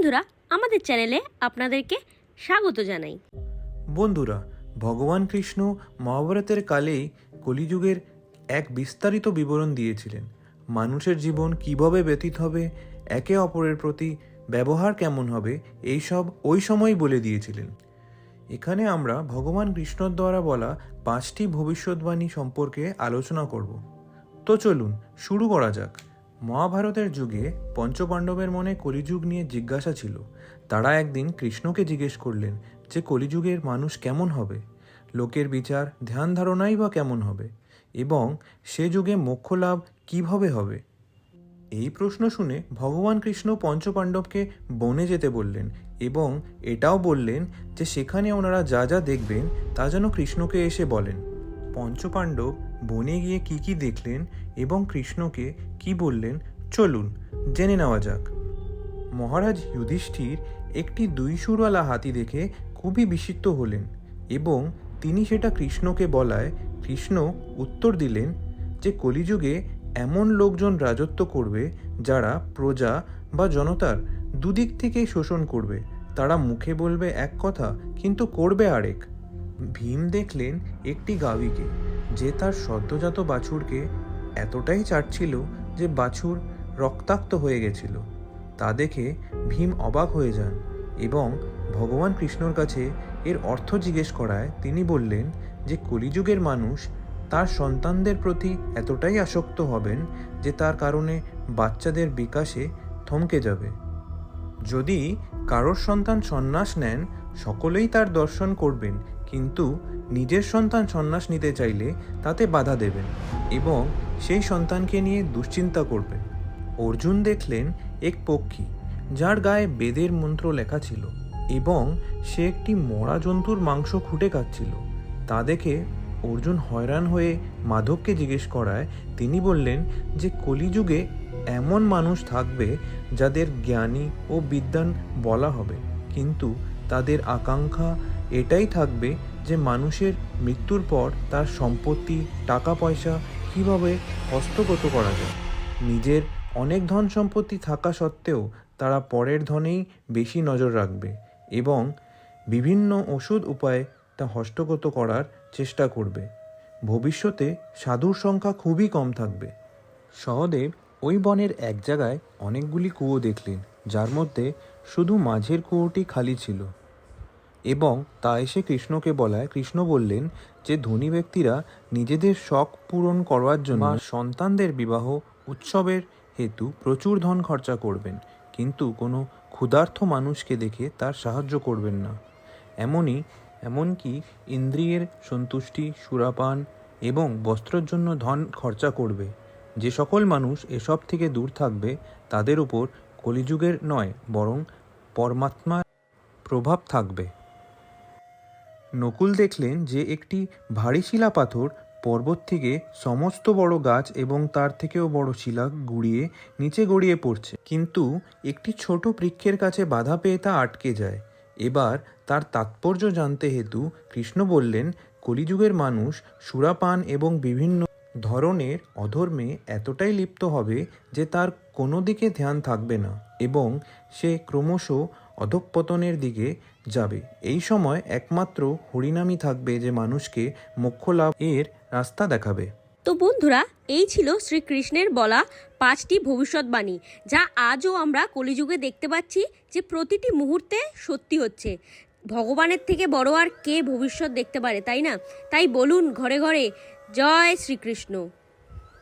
বন্ধুরা, আমাদের চ্যানেলে আপনাদেরকে স্বাগত জানাই। বন্ধুরা, ভগবান কৃষ্ণ মহাভারতের কালেই কলিযুগের এক বিস্তারিত বিবরণ দিয়েছিলেন। মানুষের জীবন কীভাবে ব্যতীত হবে, একে অপরের প্রতি ব্যবহার কেমন হবে এইসব ওই সময় বলে দিয়েছিলেন। এখানে আমরা ভগবান কৃষ্ণর দ্বারা বলা পাঁচটি ভবিষ্যৎবাণী সম্পর্কে আলোচনা করব। তো চলুন, শুরু করা যাক। মহাভারতের যুগে পঞ্চপাণ্ডবের মনে কলিযুগ নিয়ে জিজ্ঞাসা ছিল। তারা একদিন কৃষ্ণকে জিজ্ঞেস করলেন যে, কলিযুগের মানুষ কেমন হবে? লোকের বিচার, ধ্যান ধারণাই বা কেমন হবে? এবং সে যুগে মোক্ষ লাভ কীভাবে হবে? এই প্রশ্ন শুনে ভগবান কৃষ্ণ পঞ্চপাণ্ডবকে বনে যেতে বললেন এবং এটাও বললেন যে, সেখানে ওনারা যা যা দেখবেন তা যেন কৃষ্ণকে এসে বলেন। পঞ্চপাণ্ডব বনে গিয়ে কি কি দেখলেন এবং কৃষ্ণকে কি বললেন? চলুন, জেনে নেওয়া যাক। মহারাজ যুধিষ্ঠির একটি দুই সুরওয়ালা হাতি দেখে খুবই বিস্মিত হলেন এবং তিনি সেটা কৃষ্ণকে বলায় কৃষ্ণ উত্তর দিলেন যে, কলিযুগে এমন লোকজন রাজত্ব করবে যারা প্রজা বা জনতার দুদিক থেকেই শোষণ করবে। তারা মুখে বলবে এক কথা, কিন্তু করবে আরেক। ভীম দেখলেন একটি গাভীকে, যে তার সদ্যজাত বাছুরকে এতটাই চাটছিল যে বাছুর রক্তাক্ত হয়ে গেছিল। তা দেখে ভীম অবাক হয়ে যান এবং ভগবান কৃষ্ণর কাছে এর অর্থ জিজ্ঞেস করায় তিনি বললেন যে কলিযুগের মানুষ তার সন্তানদের প্রতি এতটাই আসক্ত হবেন যে তার কারণে বাচ্চাদের বিকাশে থমকে যাবে। যদি কারোর সন্তান সন্ন্যাস নেন সকলেই তার দর্শন করবেন, কিন্তু নিজের সন্তান সন্ন্যাস নিতে চাইলে তাতে বাধা দেবেন এবং সেই সন্তানকে নিয়ে দুশ্চিন্তা করবেন। অর্জুন দেখলেন এক পক্ষী, যার গায়ে বেদের মন্ত্র লেখা ছিল এবং সে একটি মরা জন্তুর মাংস খুঁটে খাচ্ছিল। তা দেখে অর্জুন হয়রান হয়ে মাধবকে জিজ্ঞেস করায়, তিনি বললেন যে কলিযুগে এমন মানুষ থাকবে যাদের জ্ঞানী ও বিদ্বান বলা হবে, কিন্তু তাদের আকাঙ্ক্ষা এটাই থাকবে যে মানুষের মৃত্যুর পর তার সম্পত্তি টাকা পয়সা কীভাবে হস্তগত করা যায়। নিজের অনেক ধন সম্পত্তি থাকা সত্ত্বেও তারা পরের ধনেই বেশি নজর রাখবে এবং বিভিন্ন ওষুধ উপায়ে তা হস্তগত করার চেষ্টা করবে। ভবিষ্যতে সাধুর সংখ্যা খুবই কম থাকবে। সহদেব ওই বনের এক জায়গায় অনেকগুলি কুয়ো দেখলেন, যার মধ্যে শুধু মাঝের কুয়োটি খালি ছিল। এবং তা এসে কৃষ্ণকে বলায়, কৃষ্ণ বললেন যে ধনী ব্যক্তিরা নিজেদের শখ পূরণ করবার জন্য সন্তানদের বিবাহ উৎসবের হেতু প্রচুর ধন খরচা করবেন, কিন্তু কোনো ক্ষুধার্থ মানুষকে দেখে তার সাহায্য করবেন না। এমনই, এমনকি ইন্দ্রিয়ের সন্তুষ্টি, সুরাপান এবং বস্ত্রের জন্য ধন খরচা করবে। যে সকল মানুষ এসব থেকে দূর থাকবে, তাদের উপর কলিযুগের নয়, বরং পরমাত্মার প্রভাব থাকবে। নকুল দেখলেন যে একটি ভারী শিলা পাথর পর্বত থেকে সমস্ত বড় গাছ এবং তার থেকেও বড় শিলা গুড়িয়ে নিচে গড়িয়ে পড়ছে। কিন্তু একটি ছোট বৃক্ষের কাছে বাধা পেয়ে তা আটকে যায়। এবার তার তাৎপর্য জানতে হেতু কৃষ্ণ বললেন, কলিযুগের মানুষ সুরাপান এবং বিভিন্ন ধরনের অধর্মে এতটাই লিপ্ত হবে যে তার কোনো দিকে ধ্যান থাকবে না এবং সে ক্রমশ অধঃপতনের দিকে যাবে। এই সময় একমাত্র হরিনামই থাকবে যে মানুষকে মোক্ষ লাভ এর রাস্তা দেখাবে। তো বন্ধুরা, এই ছিল শ্রীকৃষ্ণের বলা পাঁচটি ভবিষ্যৎবাণী, যা আজও আমরা কলিযুগে দেখতে পাচ্ছি যে প্রতিটি মুহূর্তে সত্যি হচ্ছে। ভগবানের থেকে বড় আর কে ভবিষ্যৎ দেখতে পারে, তাই না? তাই বলুন ঘরে ঘরে, জয় শ্রীকৃষ্ণ।